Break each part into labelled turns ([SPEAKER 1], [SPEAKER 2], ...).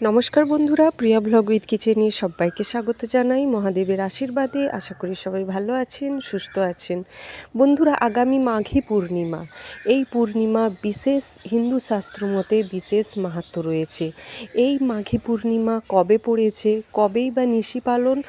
[SPEAKER 1] নমস্কার বন্ধুরা, প্রিয়া blog with কিচেনে সবাইকে স্বাগত জানাই। মহাদেবের আশীর্বাদে আশা করি সবাই ভালো আছেন, সুস্থ আছেন। বন্ধুরা, আগামী মাঘী পূর্ণিমা। এই পূর্ণিমা বিশেষ হিন্দু শাস্ত্র মতে বিশেষ মাহাত্ম রয়েছে। এই মাঘী পূর্ণিমা কবে পড়েছে, কবেই বা নিশি পালন,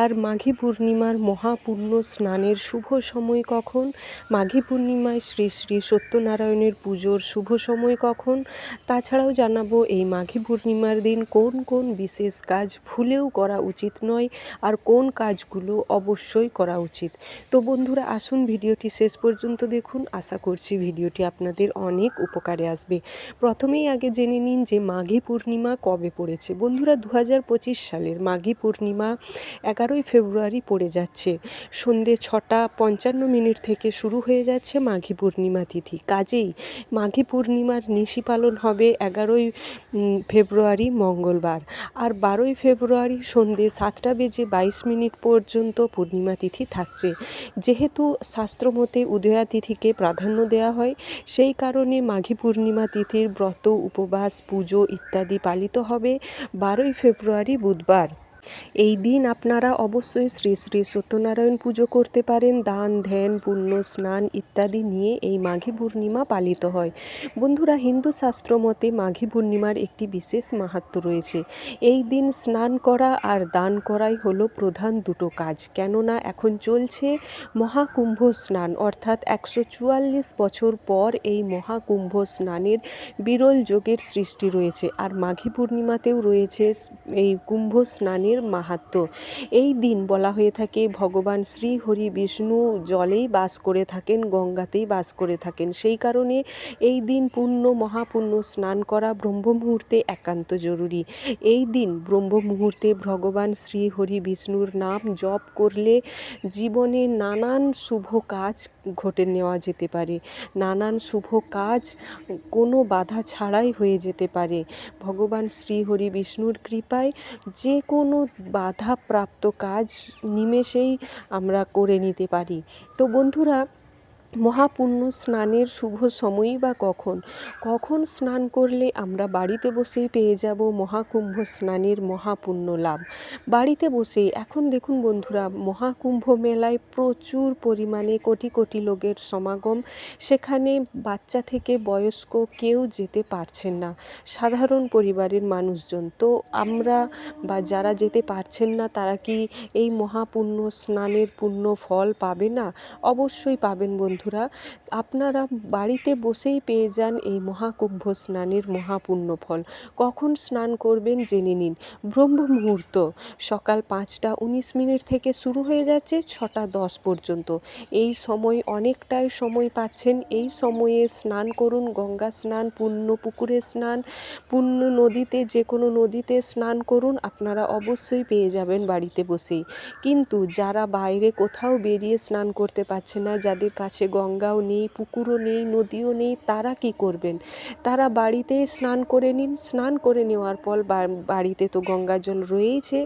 [SPEAKER 1] আর মাঘী পূর্ণিমার মহাপূর্ণ স্নানের শুভ সময় কখন, মাঘী পূর্ণিমায় শ্রী শ্রী সত্যনারায়ণের পুজোর শুভ সময় কখন, তাছাড়াও জানাব এই মাঘী পূর্ণিমার দিন কোন কোন বিশেষ কাজ ভুলেও করা উচিত নয় আর কোন কাজগুলো অবশ্যই করা উচিত। তো বন্ধুরা, আসুন ভিডিওটি শেষ পর্যন্ত দেখুন। আশা করছি ভিডিওটি আপনাদের অনেক উপকারে আসবে। প্রথমেই আগে জেনে নিন যে মাঘী পূর্ণিমা কবে পড়েছে। বন্ধুরা দু হাজার পঁচিশ সালের মাঘী পূর্ণিমা এগারোই ফেব্রুয়ারি পড়ে যাচ্ছে। সন্ধে ছটা পঞ্চান্ন মিনিট থেকে শুরু হয়ে যাচ্ছে মাঘী পূর্ণিমা তিথি। কাজেই মাঘী পূর্ণিমার নিশি পালন হবে এগারোই ফেব্রুয়ারি মঙ্গলবার আর বারোই ফেব্রুয়ারি সন্ধে সাতটা বেজে বাইশ মিনিট পর্যন্ত পূর্ণিমা তিথি থাকছে। যেহেতু শাস্ত্রমতে উদয়া তিথিকে প্রাধান্য দেওয়া হয়, সেই কারণে মাঘী পূর্ণিমা তিথির ব্রত, উপবাস, পুজো ইত্যাদি পালিত হবে বারোই ফেব্রুয়ারি বুধবার। এই দিন আপনারা অবশ্যই শ্রী শ্রী সত্যনারায়ণ পুজো করতে পারেন, দান, ধ্যান, পুণ্য, স্নান ইত্যাদি নিয়ে এই মাঘী পূর্ণিমা পালিত হয়। বন্ধুরা, হিন্দু শাস্ত্র মতে মাঘী পূর্ণিমার একটি বিশেষ মাহাত্ম রয়েছে। এই দিন স্নান করা আর দান করাই হলো প্রধান দুটো কাজ। কেননা, এখন চলছে মহাকুম্ভ স্নান, অর্থাৎ একশো চুয়াল্লিশ বছর পর এই মহাকুম্ভ স্নানের বিরল যোগের সৃষ্টি রয়েছে। আর মাঘী পূর্ণিমাতেও রয়েছে এই কুম্ভ স্নানের স্নানের মাহাত্ম। এই দিন বলা হয়ে থাকে, ভগবান শ্রী হরি বিষ্ণু জলেই বাস করে থাকেন, গঙ্গাতেই বাস করে থাকেন। সেই কারণে এই দিন পুণ্য, মহাপুণ্য, স্নান করা ব্রহ্ম মুহূর্তে একান্ত জরুরি। এই দিন ব্রহ্ম মুহূর্তে ভগবান শ্রী হরি বিষ্ণুর নাম জপ করলে জীবনে নানান শুভ কাজ ঘটে নেওয়া যেতে পারে। নানান শুভ কাজ কোনো বাধা ছাড়াই হয়ে যেতে পারে। ভগবান শ্রী হরি বিষ্ণুর কৃপায় যে কোনো বাধাপ্রাপ্ত কাজ নিমেষেই আমরা করে নিতে পারি। তো বন্ধুরা মহাপুণ্য স্নানের শুভ সময়ই বা কখন? কখন স্নান করলে আমরা বাড়িতে বসেই পেয়ে যাব মহাকুম্ভ স্নানের মহাপুণ্য লাভ? বাড়িতে বসেই, এখন দেখুন বন্ধুরা, মহাকুম্ভ মেলায় প্রচুর পরিমাণে কোটি কোটি লোকের সমাগম। সেখানে বাচ্চা থেকে বয়স্ক কেউ যেতে পারছেন না। সাধারণ পরিবারের মানুষজন। তো আমরা বা যারা যেতে পারছেন না, তারা কি এই মহাপুণ্য স্নানের পুণ্য ফল পাবে না? অবশ্যই পাবেন বন্ধু বন্ধুরা, আপনারা বাড়িতে বসেই পেয়ে যান এই মহাকুম্ভ স্নানের মহাপুণ্য ফল। কখন স্নান করবেন জেনে নিন। ব্রহ্ম মুহূর্ত। সকাল পাঁচটা উনিশ মিনিট থেকে শুরু হয়ে যাচ্ছে ছটা দশ পর্যন্ত। এই সময় অনেকটাই সময় পাচ্ছেন। এই সময়ে স্নান করুন, গঙ্গা স্নান, পুণ্য পুকুরে স্নান, পুণ্য নদীতে যে কোনো নদীতে স্নান করুন, আপনারা অবশ্যই পেয়ে যাবেন বাড়িতে বসেই। কিন্তু যারা বাইরে কোথাও বেরিয়ে স্নান করতে পারছে না, যাদের কাছে গঙ্গাও নেই, পুকুরও নেই, নদীও নেই, তারা কি করবেন? তারা বাড়িতে স্নান করে নিন। স্নান করে নেওয়ার পর বাড়িতে তো গঙ্গা জল রয়েইছে।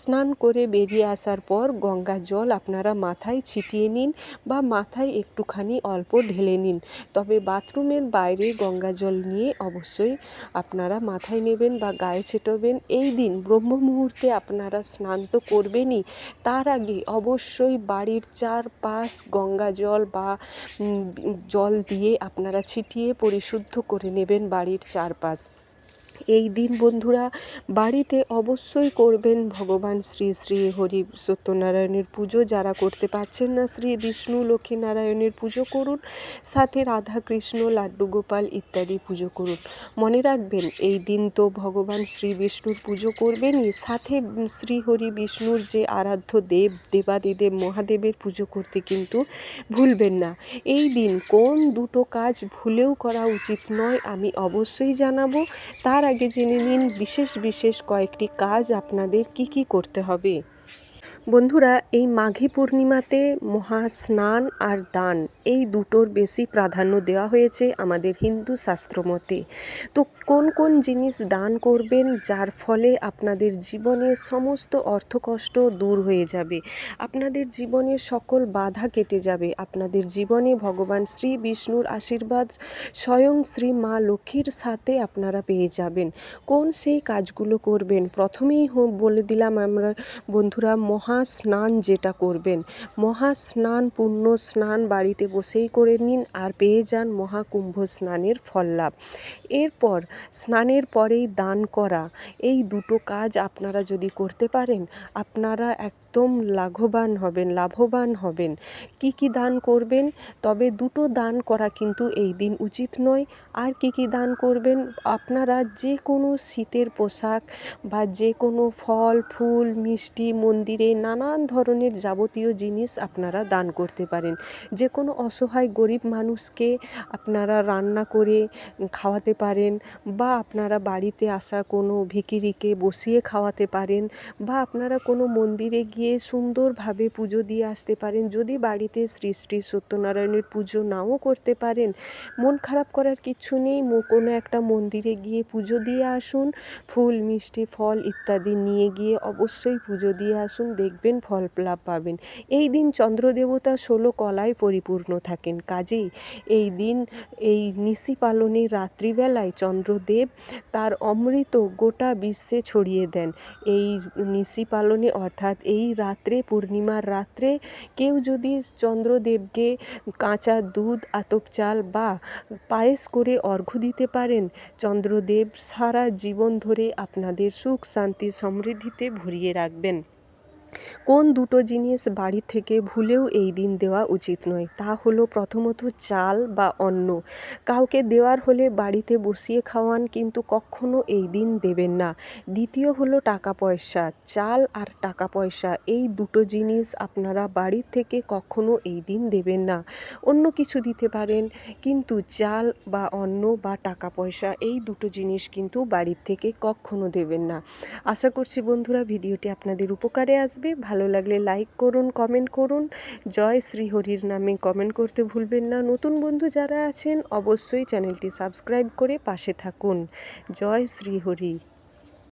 [SPEAKER 1] স্নান করে বেরিয়ে আসার পর গঙ্গা জল আপনারা মাথায় ছিটিয়ে নিন বা মাথায় একটুখানি অল্প ঢেলে নিন। তবে বাথরুমের বাইরে গঙ্গা জল নিয়ে অবশ্যই আপনারা মাথায় নেবেন বা গায়ে ছেটবেন। এই দিন ব্রহ্ম মুহূর্তে আপনারা স্নান তো করবেনই। তার আগে অবশ্যই বাড়ির চারপাশ গঙ্গা জল বা জল দিয়ে আপনারা ছিটিয়ে পরিশুদ্ধ করে নেবেন বাড়ির চারপাশ। এই দিন বন্ধুরা বাড়িতে অবশ্যই করবেন ভগবান শ্রী শ্রী হরি সত্যনারায়ণের পুজো। যারা করতে পারছেন না শ্রী বিষ্ণু লক্ষ্মীনারায়ণের পুজো করুন, সাথে রাধা কৃষ্ণ, লাড্ডু গোপাল ইত্যাদি পুজো করুন। মনে রাখবেন, এই দিন তো ভগবান শ্রী বিষ্ণুর পুজো করবেনই। সাথে শ্রী হরি বিষ্ণুর যে আরাধ্য দেব, দেবাদিদেব, মহাদেবের পুজো করতে কিন্তু ভুলবেন না। এই দিন কোন দুটো কাজ ভুলেও করা উচিত নয়, আমি অবশ্যই জানাব। তার আগে জেনে নিন বিশেষ বিশেষ কয়েকটি কাজ আপনাদের কি কি করতে হবে। বন্ধুরা, এই মাঘী পূর্ণিমাতে মহা স্নান আর দান, এই দুটোর বেশি প্রাধান্য দেওয়া হয়েছে আমাদের হিন্দু শাস্ত্র মতে। তো কোন কোন জিনিস দান করবেন, যার ফলে আপনাদের জীবনে সমস্ত অর্থকষ্ট দূর হয়ে যাবে। আপনাদের জীবনে সকল বাধা কেটে যাবে। আপনাদের জীবনে ভগবান শ্রী বিষ্ণুর আশীর্বাদ স্বয়ং শ্রী মা লক্ষ্মীর সাথে আপনারা পেয়ে যাবেন। কোন সেই কাজগুলো করবেন? প্রথমেই বলে দিলাম আমরা বন্ধুরা, মহা স্নান যেটা করবেন। মহা স্নান পূর্ণ স্নান, বাড়িতে বসেই করে নিন আর পেয়ে যান মহাকুম্ভ স্নানের ফল লাভ। এরপর স্নানের পরেই দান করা, এই দুটো কাজ আপনারা যদি করতে পারেন, আপনারা একদম লাঘবান হবেন, লাভবান হবেন। কি কি দান করবেন? তবে দুটো দান করা কিন্তু এই দিন উচিত নয়। আর কি কি দান করবেন? আপনারা যে কোনো শীতের পোশাক বা যে কোনো ফল, ফুল, মিষ্টি, মন্দিরে নানান ধরনের যাবতীয় জিনিস আপনারা দান করতে পারেন। যে কোনো অসহায় গরিব মানুষকে আপনারা রান্না করে খাওয়াতে পারেন বা আপনারা বাড়িতে আসা কোনো ভিখিরিকে বসিয়ে খাওয়াতে পারেন বা আপনারা কোনো মন্দিরে গিয়ে সুন্দরভাবে পুজো দিয়ে আসতে পারেন, যদি বাড়িতে শ্রী শ্রী সত্যনারায়ণের পুজো নাও করতে পারেন, মন খারাপ করার কিচ্ছু নেই। কোনো একটা মন্দিরে গিয়ে পুজো দিয়ে আসুন, ফুল, মিষ্টি, ফল ইত্যাদি নিয়ে গিয়ে অবশ্যই পুজো দিয়ে আসুন, দেখবেন ফল লাভ পাবেন। এই দিন চন্দ্রদেবতা ষোলো কলায় পরিপূর্ণ থাকেন। কাজেই এই দিন, এই নিশি পালনের রাত্রিবেলায় চন্দ্রদেব তার অমৃত গোটা বিশ্বে ছড়িয়ে দেন। এই নিশি পালনে অর্থাৎ এই রাত্রে, পূর্ণিমার রাত্রে কেউ যদি চন্দ্রদেবকে কাঁচা দুধ, আতপ চাল বা পায়েস করে অর্ঘ্য দিতে পারেন, চন্দ্রদেব সারা জীবন ধরে আপনাদের সুখ, শান্তি, সমৃদ্ধিতে ভরিয়ে রাখবেন। কোন দুটো জিনিস বাড়ি থেকে ভুলেও এই দিন দেওয়া উচিত নয়? তা হলো প্রথমত চাল বা অন্ন। কাউকে দেওয়ার হলে বাড়িতে বসিয়ে খাওয়ান কিন্তু কখনো এই দিন দেবেন না। দ্বিতীয় হলো টাকা পয়সা। চাল আর টাকা পয়সা, এই দুটো জিনিস আপনারা বাড়ির থেকে কখনো এই দিন দেবেন না। অন্য কিছু দিতে পারেন, কিন্তু চাল বা অন্ন বা টাকা পয়সা, এই দুটো জিনিস কিন্তু বাড়ির থেকে কখনো দেবেন না। আশা করছি বন্ধুরা, ভিডিওটি আপনাদের উপকারে আসবে। ভালো লাগলে লাইক করুন কমেন্ট করুন। জয় শ্রীহরির নামে কমেন্ট করতে ভুলবেন না। নতুন বন্ধু যারা আছেন, অবশ্যই চ্যানেলটি সাবস্ক্রাইব করে পাশে থাকুন। জয় শ্রীহরি